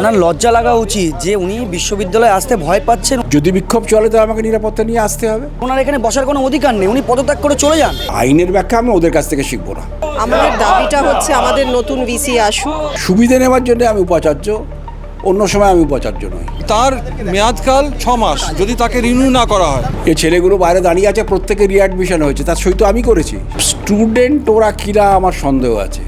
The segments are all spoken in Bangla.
ওনার লজ্জা লাগা উচিত যে উনি বিশ্ববিদ্যালয়ে আসতে ভয় পাচ্ছেন। যদি বিক্ষোভ চলে তো আমাকে নিরাপত্তা নিয়ে আসতে হবে। ওনার এখানে বসার কোনো অধিকার নেই উনি পদত্যাগ করে চলে যান। আইনের ব্যাখ্যা আমি ওদের কাছ থেকে শিখব না। আমাদের দাবিটা হচ্ছে আমাদের নতুন ভিসি আসুক। সুবিধে নেওয়ার জন্য আমি উপাচার্য অন্য সময় আমি উপাচার্য নই। তার মেয়াদকাল ছ মাস যদি তাকে রিনিউ না করা হয়। এই ছেলেগুলো বাইরে দাঁড়িয়ে আছে প্রত্যেকে রিঅ্যাডমিশন হয়েছে তার সই তো আমি করেছি। স্টুডেন্ট ওরা কিরা আমার সন্দেহ আছে।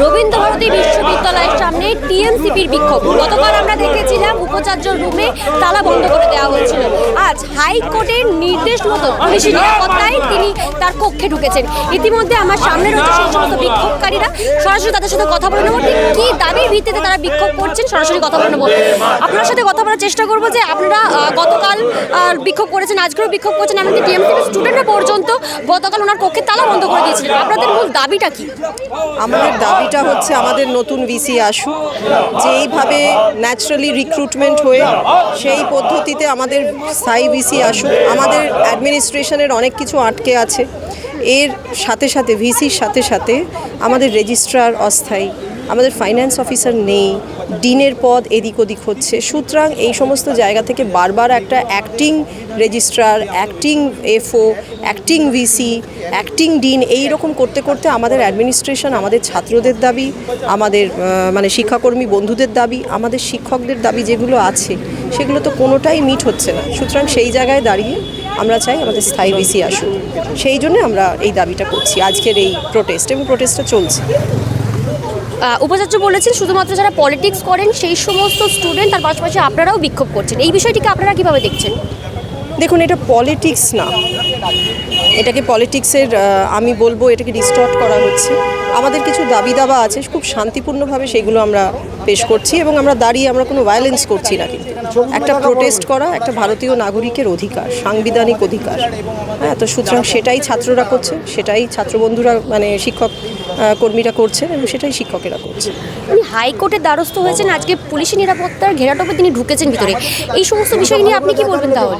রবীন্দ্র ভারতী বিশ্ববিদ্যালয়ের সামনে টিএমসিপির বিক্ষোভ। গতকাল আমরা দেখেছিলাম উপাচার্য রুমে তালা বন্ধ করে দেওয়া হয়েছিল। আজ হাইকোর্টের নির্দেশ মতো পুলিশি নিরাপত্তায় তিনি তার কক্ষে ঢুকেছেন। ইতিমধ্যে আমার সামনে রয়েছে সেই সমস্ত বিক্ষোভকারীরা। সরাসরি তাদের সাথে কথা বলে নেব। ঠিক কী দাবির ভিত্তিতে তারা বিক্ষোভ করছেন সরাসরি কথা বলে নেব। আপনার সাথে কথা বলার চেষ্টা করব যে আপনারা গতকাল বিক্ষোভ করেছেন, আজকেও বিক্ষোভ করছেন, এমনকি টিএমসিপির স্টুডেন্টরা পর্যন্ত গতকাল ওনার কক্ষে তালা বন্ধ করে দিয়েছিলেন। আপনাদের মূল দাবিটা কি? আমাদের দাবিটা হচ্ছে আমাদের নতুন ভিসি আসুক, যেইভাবে ন্যাচারালি রিক্রুটমেন্ট হয়ে সেই পদ্ধতিতে আমাদের স্থায়ী ভিসি আসুক, আমাদের অ্যাডমিনিস্ট্রেশনের অনেক কিছু আটকে আছে। এর সাথে সাথে ভিসির সাথে সাথে আমাদের রেজিস্ট্রার অস্থায়ী। আমাদের ফাইন্যান্স অফিসার নেই, ডিনের পদ এদিক ওদিক হচ্ছে। সুতরাং এই সমস্ত জায়গা থেকে বারবার একটা acting registrar acting FO acting VC acting dean এই রকম করতে করতে আমাদের অ্যাডমিনিস্ট্রেশন আমাদের ছাত্রদের দাবি, আমাদের মানে শিক্ষাকর্মী বন্ধুদের দাবি, আমাদের শিক্ষকদের দাবি যেগুলো আছে, সেগুলো তো কোনোটাই মিট হচ্ছে না। সুতরাং সেই জায়গায় দাঁড়িয়ে আমরা চাই আমাদের স্থায়ী ভিসি আসুক। সেই জন্য আমরা এই দাবিটা করছি, আজকের এই প্রোটেস্ট এবং প্রোটেস্টটা চলছে। উপাচার্য বলেছেন, শুধুমাত্র যারা পলিটিক্স করেন, সেই সমস্ত স্টুডেন্ট তার পাশাপাশি আপনারাও বিক্ষোভ করছেন। এই বিষয়টিকে আপনারা কীভাবে দেখছেন? দেখুন, এটা পলিটিক্স না। এটাকে পলিটিক্সের আমি বলব, এটাকে ডিস্টর্ট করা হচ্ছে। আমাদের কিছু দাবি দাবা আছে খুব শান্তিপূর্ণভাবে সেগুলো আমরা পেশ করছি এবং আমরা দাঁড়িয়ে আমরা কোনো ভায়োলেন্স করছি না কিন্তু। একটা প্রোটেস্ট করা একটা ভারতীয় নাগরিকের অধিকার সাংবিধানিক অধিকার। হ্যাঁ তো সুতরাং সেটাই ছাত্ররা করছে সেটাই ছাত্রবন্ধুরা মানে শিক্ষক কর্মীরা করছেন এবং সেটাই শিক্ষকেরা করছে। উনি হাইকোর্টের দ্বারস্থ হয়েছেন আজকে পুলিশি নিরাপত্তার ঘেরাটোপে তিনি ঢুকেছেন ভিতরে। এই সমস্ত বিষয় নিয়ে আপনি কি বলবেন তাহলে?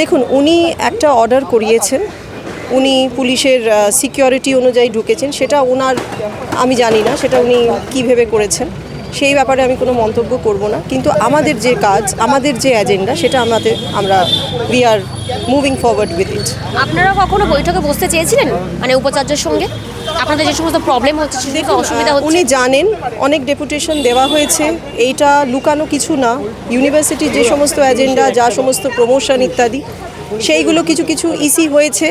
দেখুন উনি একটা অর্ডার করিয়েছেন উনি পুলিশের সিকিউরিটি অনুযায়ী ঢুকেছেন। সেটা ওনার আমি জানি না সেটা উনি কী ভেবে করেছেন। সেই ব্যাপারে আমি কোনো মন্তব্য করব না। কিন্তু আমাদের যে কাজ আমাদের যে এজেন্ডা সেটা আমাদের আমরা we are moving forward with it আপনারা কখনো বৈঠকে বসতে চেয়েছিলেন? মানে উপাচার্যের সঙ্গে? আপনাদের যে সমস্ত প্রবলেম হচ্ছে সেদিকে অসুবিধা হচ্ছে? উনি জানেন অনেক ডেপুটেশন দেওয়া হয়েছে। এইটা লুকানো কিছু না। ইউনিভার্সিটির যে সমস্ত এজেন্ডা যা সমস্ত প্রমোশন ইত্যাদি সেইগুলো কিছু কিছু ইসি হয়েছে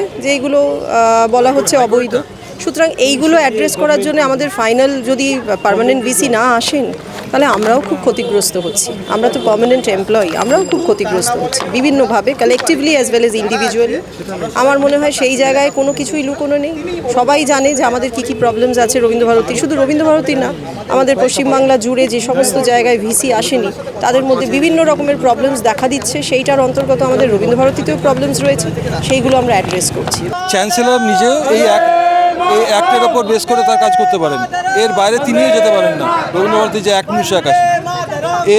আহ, বলা হচ্ছে অবৈধ। সুতরাং এইগুলো অ্যাড্রেস করার জন্য আমাদের ফাইনাল যদি পারমানেন্ট ভিসি না আসেন তাহলে আমরাও খুব ক্ষতিগ্রস্ত হচ্ছি। আমরা তো পার্মানেন্ট এমপ্লয়ি আমরাও খুব ক্ষতিগ্রস্ত হচ্ছি। বিভিন্নভাবে collectively as well as individually আমার মনে হয় সেই জায়গায় কোনো কিছুই লুকোনো নেই। সবাই জানে যে আমাদের কী কী প্রবলেমস আছে রবীন্দ্রভারতী শুধু রবীন্দ্রভারতী না, আমাদের পশ্চিমবাংলা জুড়ে যে সমস্ত জায়গায় ভিসি আসেনি, তাদের মধ্যে বিভিন্ন রকমের প্রবলেমস দেখা দিচ্ছে। সেইটার অন্তর্গত আমাদের রবীন্দ্রভারতীতেও প্রবলেমস রয়েছে। সেইগুলো আমরা অ্যাড্রেস করছি। চ্যান্সেলর নিজে এই এক এই অ্যাক্টের ওপর বেস করে তার কাজ করতে পারেন। এর বাইরে তিনিও যেতে পারেন না। রবীন্দ্রভারতী যে এক উনিশশো একাশি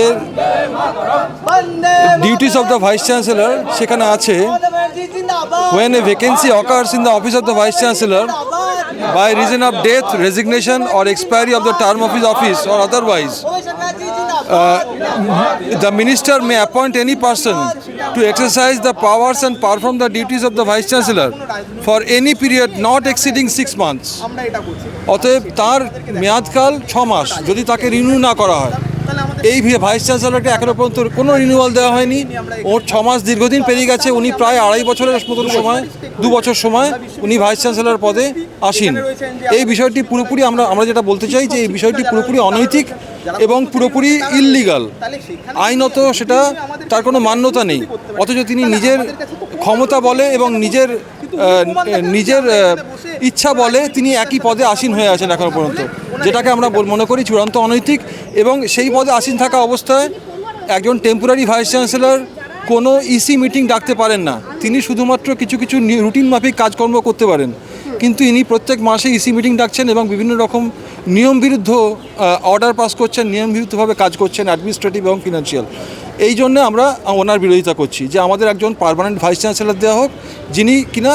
এর duties of the vice chancellor সেখানে আছে when a vacancy occurs in the office of the vice chancellor by reason of death resignation or expiry of the term of his office or otherwise uh, the minister may appoint any person to exercise the powers and perform the duties of the vice chancellor for any period not exceeding six months অতএব তার মেয়াদকাল ছ মাস যদি তাকে রিনিউ না করা হয় এই ভাইস চ্যান্সেলরকে এখনও পর্যন্ত কোনো রিনিউয়াল দেওয়া হয়নি। ওর ছ মাস দীর্ঘদিন পেরিয়ে গেছে। উনি প্রায় আড়াই বছরের মতন সময় দু বছর সময় উনি ভাইস চ্যান্সেলর পদে আসেন। এই বিষয়টি পুরোপুরি আমরা আমরা যেটা বলতে চাই যে এই বিষয়টি পুরোপুরি অনৈতিক এবং পুরোপুরি ইললিগাল আইনত সেটা তার কোনো মান্যতা নেই। অথচ তিনি নিজের ক্ষমতা বলে এবং নিজের নিজের ইচ্ছা বলে তিনি একই পদে আসীন হয়ে আছেন এখনও পর্যন্ত। যেটাকে আমরা মনে করি চূড়ান্ত অনৈতিক এবং সেই পদে আসীন থাকা অবস্থায় একজন টেম্পোরারি ভাইস চ্যান্সেলর কোনো ইসি মিটিং ডাকতে পারেন না। তিনি শুধুমাত্র কিছু কিছু রুটিন মাফিক কাজকর্ম করতে পারেন। কিন্তু ইনি প্রত্যেক মাসে ইসি মিটিং ডাকছেন এবং বিভিন্ন রকম নিয়ম বিরুদ্ধ অর্ডার পাস করছেন নিয়ম বিরুদ্ধভাবে কাজ করছেন অ্যাডমিনিস্ট্রেটিভ এবং ফিনান্সিয়াল এই জন্য আমরা ওনার বিরোধিতা করছি যে আমাদের একজন পার্মানেন্ট ভাইস চ্যান্সেলর দেওয়া হোক, যিনি কিনা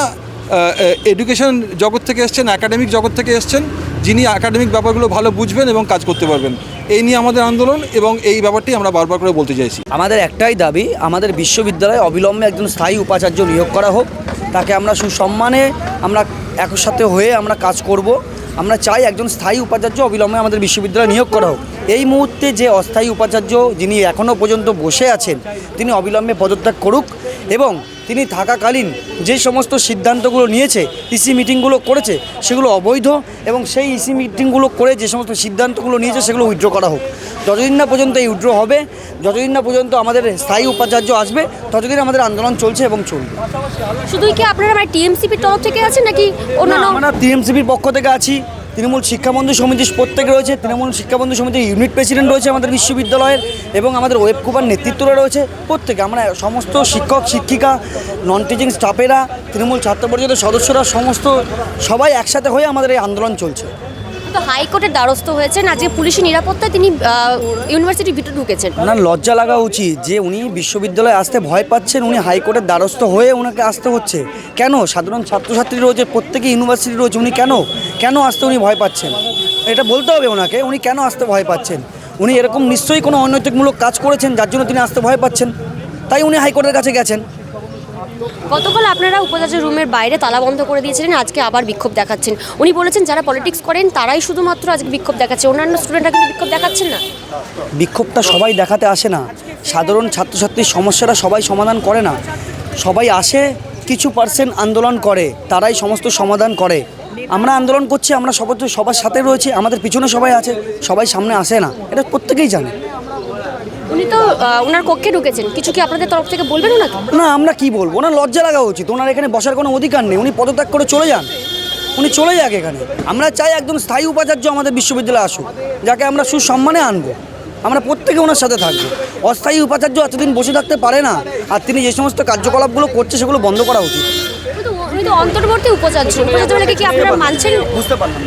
এডুকেশন জগৎ থেকে এসছেন একাডেমিক জগৎ থেকে এসছেন যিনি একাডেমিক ব্যাপারগুলো ভালো বুঝবেন এবং কাজ করতে পারবেন। এই নিয়ে আমাদের আন্দোলন এবং এই ব্যাপারটি আমরা বারবার করে বলতে চাইছি। আমাদের একটাই দাবি, আমাদের বিশ্ববিদ্যালয়ে অবিলম্বে একজন স্থায়ী উপাচার্য নিয়োগ করা হোক। তাকে আমরা সুসম্মানে আমরা একর সাথে হয়ে আমরা কাজ করব। আমরা চাই একজন স্থায়ী উপাচার্য অবিলম্বে আমাদের বিশ্ববিদ্যালয়ে নিয়োগ করা হোক। এই মুহূর্তে যে অস্থায়ী উপাচার্য যিনি এখনও পর্যন্ত বসে আছেন, তিনি অবিলম্বে পদত্যাগ করুক এবং তিনি থাকাকালীন যে সমস্ত সিদ্ধান্তগুলো নিয়েছে ইসি মিটিংগুলো করেছে সেগুলো অবৈধ এবং সেই ইসি মিটিংগুলো করে যে সমস্ত সিদ্ধান্তগুলো নিয়েছে সেগুলো উইথড্র করা হোক। যতদিন না পর্যন্ত এই উইথড্র হবে যতদিন না পর্যন্ত আমাদের স্থায়ী উপাচার্য আসবে ততদিন আমাদের আন্দোলন চলছে এবং চলবে। শুধুই কি আপনারা মানে টিএমসিপির তরফ থেকে আছেন নাকি না, অন্যান্য আমরা টিএমসিপির পক্ষ থেকে আছি। তৃণমূল শিক্ষাবন্ধু সমিতির প্রত্যেক রয়েছে। তৃণমূল শিক্ষাবন্ধু সমিতির ইউনিট প্রেসিডেন্ট রয়েছে আমাদের বিশ্ববিদ্যালয়ের এবং আমাদের ওয়েব কুপার নেতৃত্বরা রয়েছে প্রত্যেকে। আমরা সমস্ত শিক্ষক, শিক্ষিকা নন টিচিং স্টাফেরা তৃণমূল ছাত্র পরিষদের সদস্যরা, সমস্ত সবাই একসাথে হয়ে আমাদের এই আন্দোলন চলছে। হাইকোর্টের দ্বারস্থ হয়েছেন আজকে পুলিশি নিরাপত্তায় তিনি ইউনিভার্সিটির ভিতরে ঢুকেছেন। ওনার লজ্জা লাগা উচিত যে উনি বিশ্ববিদ্যালয়ে আসতে ভয় পাচ্ছেন, উনি হাইকোর্টের দ্বারস্থ হয়ে ওনাকে আসতে হচ্ছে। কেন? সাধারণ ছাত্রছাত্রী রয়েছে প্রত্যেকে ইউনিভার্সিটি রয়েছে উনি কেন? কেন আসতে উনি ভয় পাচ্ছেন? এটা বলতে হবে ওনাকে, উনি কেন আসতে ভয় পাচ্ছেন? উনি এরকম নিশ্চয়ই কোনো অনৈতিকমূলক কাজ করেছেন, যার জন্য তিনি আসতে ভয় পাচ্ছেন। তাই উনি হাইকোর্টের কাছে গেছেন। গতকাল আপনারা উপাচার্য রুমের বাইরে তালা বন্ধ করে দিয়েছিলেন, আজকে আবার বিক্ষোভ দেখাচ্ছেন। উনি বলেছেন, যারা পলিটিক্স করেন, তারাই শুধুমাত্র আজকে বিক্ষোভ দেখাচ্ছে। অন্যান্য স্টুডেন্টরা কিন্তু বিক্ষোভ দেখাচ্ছেন না। বিক্ষোভটা সবাই দেখাতে আসে না। সাধারণ ছাত্রছাত্রীর সমস্যাটা সবাই সমাধান করে না। সবাই আসে, কিছু পার্সেন্ট আন্দোলন করে, তারাই সমস্ত সমাধান করে। আমরা আন্দোলন করছি, আমরা সবার সবার সাথে রয়েছি, আমাদের পিছনে সবাই আছে, সবাই সামনে আসে না। এটা প্রত্যেকেই জানে। উনি তো ওনার কক্ষে ঢুকেছেন। কিছু কি আপনাদের তরফ থেকে বলবেন ওনাকে? না, আমরা কি বলব? ওনার লজ্জা লাগা উচিত। ওনার এখানে বসার কোনো অধিকার নেই। উনি পদত্যাগ করে চলে যান। উনি চলে যাক এখানে। আমরা চাই একজন স্থায়ী উপাচার্য আমাদের বিশ্ববিদ্যালয়ে আসুক, যাকে আমরা সুসম্মানে আনব। আমরা প্রত্যেকে ওনার সাথে থাকব। অস্থায়ী উপাচার্য এতদিন বসে থাকতে পারে না। আর তিনি যে সমস্ত কার্যকলাপগুলো করছে, সেগুলো বন্ধ করা উচিত। উনি তো অন্তর্বর্তী উপাচার্য। উপাচার্য বলে কি আপনারা মানছেন?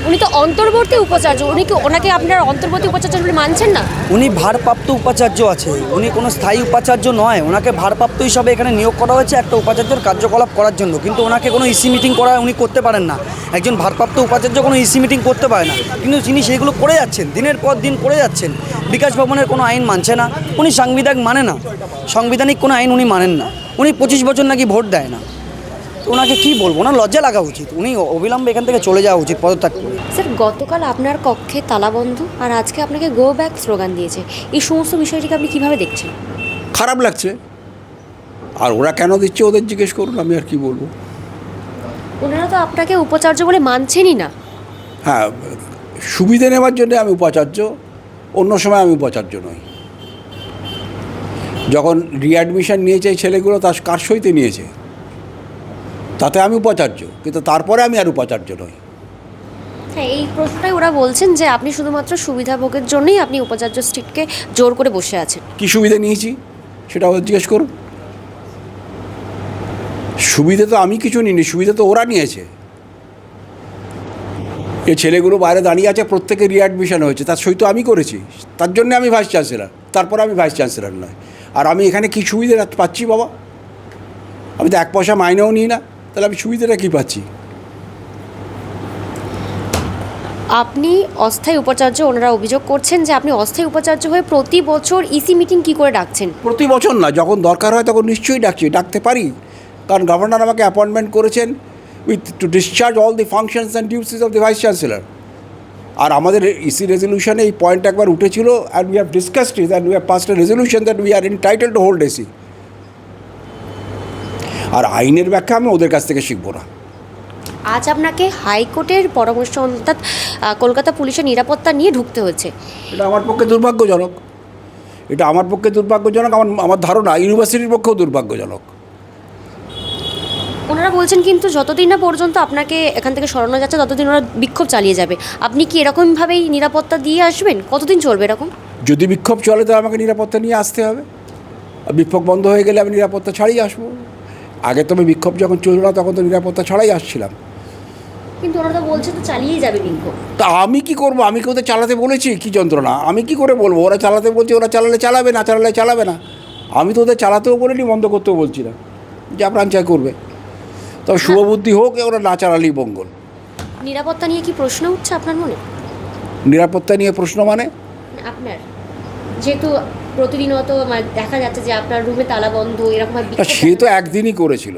উনি তো অন্তর্বর্তী উপাচার্য। উনি কি ওনাকে আপনারা অন্তর্বর্তী উপাচার্য বলে মানছেন না? উনি ভারপ্রাপ্ত উপাচার্য আছে। উনি কোনো স্থায়ী উপাচার্য নয়। ওনাকে ভারপ্রাপ্ত হিসাবে এখানে নিয়োগ করা হয়েছে একটা উপাচার্যর কার্যকলাপ করার জন্য। কিন্তু ওনাকে কোনো ইসি মিটিং করা উনি করতে পারেন না। একজন ভারপ্রাপ্ত উপাচার্য কোনো ইসি মিটিং করতে পারে না। কিন্তু তিনি সেইগুলো করে যাচ্ছেন। দিনের পর দিন করে যাচ্ছেন। বিকাশ ভবনের কোনো আইন মানছে না। উনি সাংবিধানিক মানে না। সাংবিধানিক কোনো আইন উনি মানেন না। উনি পঁচিশ বছর নাকি ভোট দেয় না। ওনাকে কী বলব? ওনার লজ্জা লাগা উচিত। উনি অবিলম্বে এখান থেকে চলে যাওয়া উচিত পদত্যাগ করে। স্যার গতকাল আপনার কক্ষে তালাবন্ধ আর আজকে আপনাকে গো ব্যাক স্লোগান দিয়েছে। এই সমস্ত বিষয়টিকে আপনি কীভাবে দেখছেন? খারাপ লাগছে। আর ওরা কেন দিচ্ছে ওদের জিজ্ঞেস করুন আমি আর কি বলব? ওনারা তো আপনাকে উপাচার্য বলে মানছেনই না। হ্যাঁ সুবিধে নেওয়ার জন্য আমি উপাচার্য অন্য সময় আমি উপাচার্য নই। যখন রিঅ্যাডমিশন নিয়েছে ছেলেগুলো তার কার সইতে নিয়েছে? তাতে আমি উপাচার্য কিন্তু তারপরে আমি আর উপাচার্য নই। হ্যাঁ এই প্রশ্নটাই ওরা বলছেন যে আপনি শুধুমাত্র সুবিধাভোগের জন্যই আপনি উপাচার্য স্ট্রিটকে জোর করে বসে আছেন। কী সুবিধে নিয়েছি? সেটা ওদের জিজ্ঞেস করুন। সুবিধে তো আমি কিছু নিইনি সুবিধে তো ওরা নিয়েছে। এই ছেলেগুলো বাইরে দাঁড়িয়ে আছে প্রত্যেকে রিঅ্যাডমিশন হয়েছে তার সই তো আমি করেছি। তার জন্য আমি ভাইস চ্যান্সেলার তারপরে আমি ভাইস চ্যান্সেলার নয়। আর আমি এখানে কী সুবিধে পাচ্ছি বাবা? আমি তো এক পয়সা মাইনেও নিই না। তাহলে আমি সুবিধাটা কী পাচ্ছি? আপনি অস্থায়ী উপাচার্য ওনারা অভিযোগ করছেন যে আপনি অস্থায়ী উপাচার্য হয়ে প্রতি বছর ইসি মিটিং কি করে ডাকছেন? প্রতি বছর না যখন দরকার হয় তখন নিশ্চয়ই ডাকছি ডাকতে পারি। কারণ গভর্নর আমাকে অ্যাপয়েন্টমেন্ট করেছেন with to discharge all the functions and duties of the vice chancellor আর আমাদের ইসি রেজলিউশনে এই পয়েন্ট একবার উঠেছিল and we have discussed it and we have passed a resolution that we are entitled to hold AC আর আইনের ব্যাখ্যা আমি ওদের কাছ থেকে শিখব না। আজ আপনাকে হাইকোর্টের পরামর্শ অর্থাৎ কলকাতা পুলিশের নিরাপত্তা নিয়ে ঢুকতে হয়েছে। এটা আমার পক্ষে দুর্ভাগ্যজনক। এটা আমার পক্ষে দুর্ভাগ্যজনক আমার আমার ধারণা ইউনিভার্সিটির পক্ষেও দুর্ভাগ্যজনক। ওনারা বলছেন কিন্তু যতদিন না পর্যন্ত আপনাকে এখান থেকে সরানো যাচ্ছে ততদিন ওরা বিক্ষোভ চালিয়ে যাবে। আপনি কি এরকমভাবেই নিরাপত্তা দিয়ে আসবেন? কতদিন চলবে এরকম? যদি বিক্ষোভ চলে তো আমাকে নিরাপত্তা নিয়ে আসতে হবে। বিক্ষোভ বন্ধ হয়ে গেলে আমি নিরাপত্তা ছাড়িয়ে আসব। আগে তো আমি বিক্ষোভ যখন চলল না তখন তো নিরাপত্তা ছাড়াই আসছিলাম। কিন্তু ওনারা তো বলছে তো চালিয়েই যাবে বিক্ষোভ। তা আমি কি করব? আমি কি ওদের চালাতে বলেছি? কি যন্ত্রণা? আমি কি করে বলব? ওরা চালাতে বলছে ওরা চালালে চালাবে না চালালে চালাবে না। আমি তো ওদের চালাতেও বলিনি বন্ধ করতেও বলছি না। যা প্রাঞ্চায় করবে। তো তবে শুভবুদ্ধি হোক ওরা না চালালি মঙ্গল। নিরাপত্তা নিয়ে কি প্রশ্ন উঠছে আপনার মনে? নিরাপত্তা নিয়ে প্রশ্ন মানে? আপনার। যেহেতু প্রতিদিনত মানে দেখা যাচ্ছে যে আপনার রুমে তালা বন্ধ এরকম সে তো একদিনই করেছিল।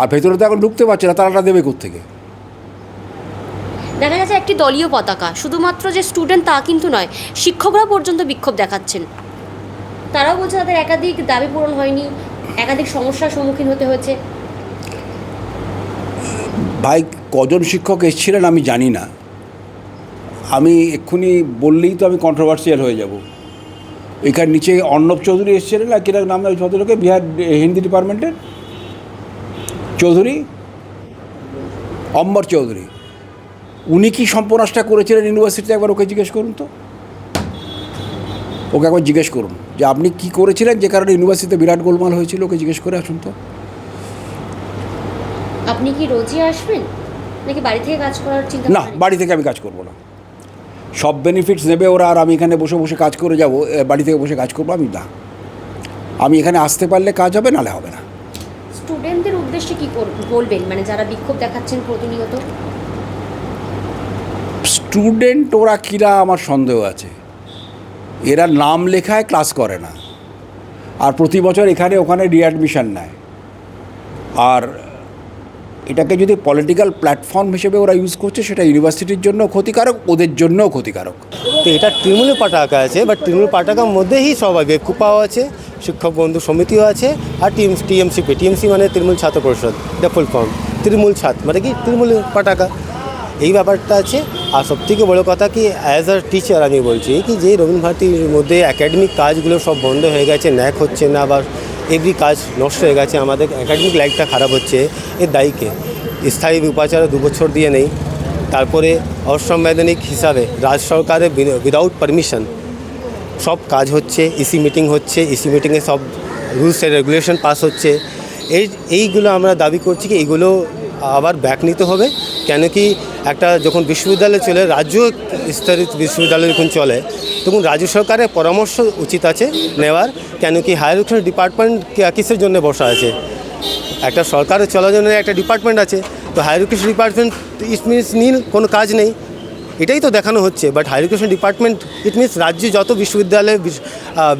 আর ভেতরে তো এখন ঢুকতে পারছে না তারাটা দেবে কোত্থেকে? দেখা যাচ্ছে একটি দলীয় পতাকা শুধুমাত্র যে স্টুডেন্ট তা কিন্তু নয় শিক্ষকরা পর্যন্ত বিক্ষোভ দেখাচ্ছেন। তারাও বলছে তাদের একাধিক দাবি পূরণ হয়নি একাধিক সমস্যার সম্মুখীন হতে হয়েছে। ভাই কজন শিক্ষক এসেছিলেন আমি জানি না। আমি এক্ষুনি বললেই তো আমি কন্ট্রোভার্সিয়াল হয়ে যাব। এখান নিচে অর্ণব চৌধুরী এসেছিলেন না কীরকম নাম ওই ভদ্রলোকে বিহার হিন্দি ডিপার্টমেন্টের? চৌধুরী? অম্বর চৌধুরী। উনি কি সম্পনাশটা করেছিলেন ইউনিভার্সিটিতে? একবার ওকে জিজ্ঞেস করুন তো। ওকে একবার জিজ্ঞেস করুন যে আপনি কি করেছিলেন যে কারণে ইউনিভার্সিটিতে বিরাট গোলমাল হয়েছিল? ওকে জিজ্ঞেস করে আসুন তো। আপনি কি রোজই আসবেন? নাকি বাড়ি থেকে কাজ করার চিন্তা না বাড়ি থেকে আমি কাজ করব না। সব বেনিফিটস নেবে ওরা আর আমি এখানে বসে বসে কাজ করে যাব বাড়ি থেকে বসে কাজ করব আমি না। আমি এখানে আসতে পারলে কাজ হবে নালে হবে না। স্টুডেন্টদের উদ্দেশ্যে কি বলবেন? মানে যারা বিক্ষোভ দেখাচ্ছেন প্রতিনিয়ত? স্টুডেন্ট ওরা কিরা আমার সন্দেহ আছে। এরা নাম লেখায় ক্লাস করে না। আর প্রতি বছর এখানে ওখানে রিঅ্যাডমিশন নেয়। আর এটাকে যদি পলিটিক্যাল প্ল্যাটফর্ম হিসেবে ওরা ইউজ করছে, সেটা ইউনিভার্সিটির জন্য ক্ষতিকারক, ওদের জন্যও ক্ষতিকারক। তো এটা তৃণমূলের পাটাকা আছে বা তৃণমূল পাটাকার মধ্যেই সবাই বেকুপাও আছে, শিক্ষক বন্ধু সমিতিও আছে, আর টিএম টিএমসিপি টিএমসি মানে তৃণমূল ছাত্র পরিষদ, এটা ফর্ম তৃণমূল ছাত্র মানে কি? তৃণমূলের পতাকা। এই ব্যাপারটা আছে। আর সবথেকে বড় কথা কি অ্যাজ আ টিচার আমি বলছি কি যে রবীন্দ্র ভারতীর মধ্যে একাডেমিক কাজগুলো সব বন্ধ হয়ে গেছে, ন্যাক হচ্ছে না বা এভরি কাজ নষ্ট হয়ে গেছে, আমাদের একাডেমিক লাইফটা খারাপ হচ্ছে, এর দায়ীকে স্থায়ী উপাচার দু বছর দিয়ে নেই, তারপরে অসাংবিধানিক হিসাবে রাজ সরকারের উইদাউট পারমিশন সব কাজ হচ্ছে ইসি মিটিং হচ্ছে ইসি মিটিংয়ে সব রুলস অ্যান্ড রেগুলেশন পাস হচ্ছে। এই, এইগুলো আমরা দাবি করছি কি এইগুলো আবার ব্যাক নিতে হবে। কেন কি একটা যখন বিশ্ববিদ্যালয় চলে, রাজ্য স্তরিত বিশ্ববিদ্যালয় যখন চলে, তখন রাজ্য সরকারের পরামর্শ উচিত আছে নেওয়ার, কেন কি হায়ার এডুকেশন ডিপার্টমেন্ট কিসের জন্য বসা আছে? একটা সরকারের চলার জন্য একটা ডিপার্টমেন্ট আছে, তো higher education department it means nil কোনো কাজ নেই। এটাই তো দেখানো হচ্ছে but higher education department it means রাজ্যে যত বিশ্ববিদ্যালয়, বিশ-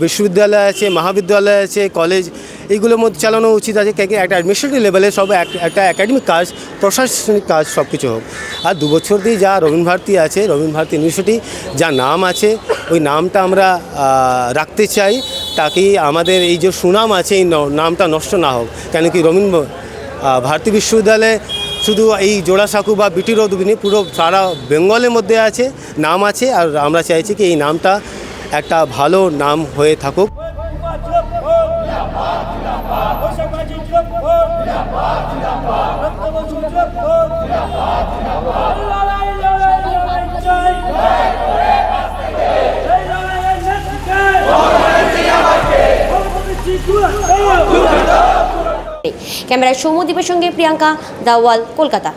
বিশ্ববিদ্যালয় আছে, মহাবিদ্যালয় আছে কলেজ এইগুলোর মধ্যে চালানো উচিত আছে কেন একটা অ্যাডমিনিস্ট্রেটিভ লেভেলে সব এক- একটা একাডেমিক কাজ, প্রশাসনিক কাজ সব কিছু হোক। আর দু বছর দিয়ে যা রবীন্দ্র ভারতী আছে, রবীন্দ্র ভারতী ইউনিভার্সিটি যা নাম আছে, ওই নামটা আমরা রাখতে চাই তাকে আমাদের এই যে সুনাম আছে, এই নামটা নষ্ট না হোক। কেন কি রবীন্দ্র ভারতী বিশ্ববিদ্যালয়ে শুধু এই জোড়াসাঁকু বা বিটি রোড পুরো সারা বেঙ্গলের মধ্যে আছে, নাম আছে, আর আমরা চাইছি কি এই নামটা একটা ভালো নাম হয়ে থাকুক। ক্যামেরায় সৌম্যদীপের সঙ্গে প্রিয়াঙ্কা দাওয়াল কলকাতা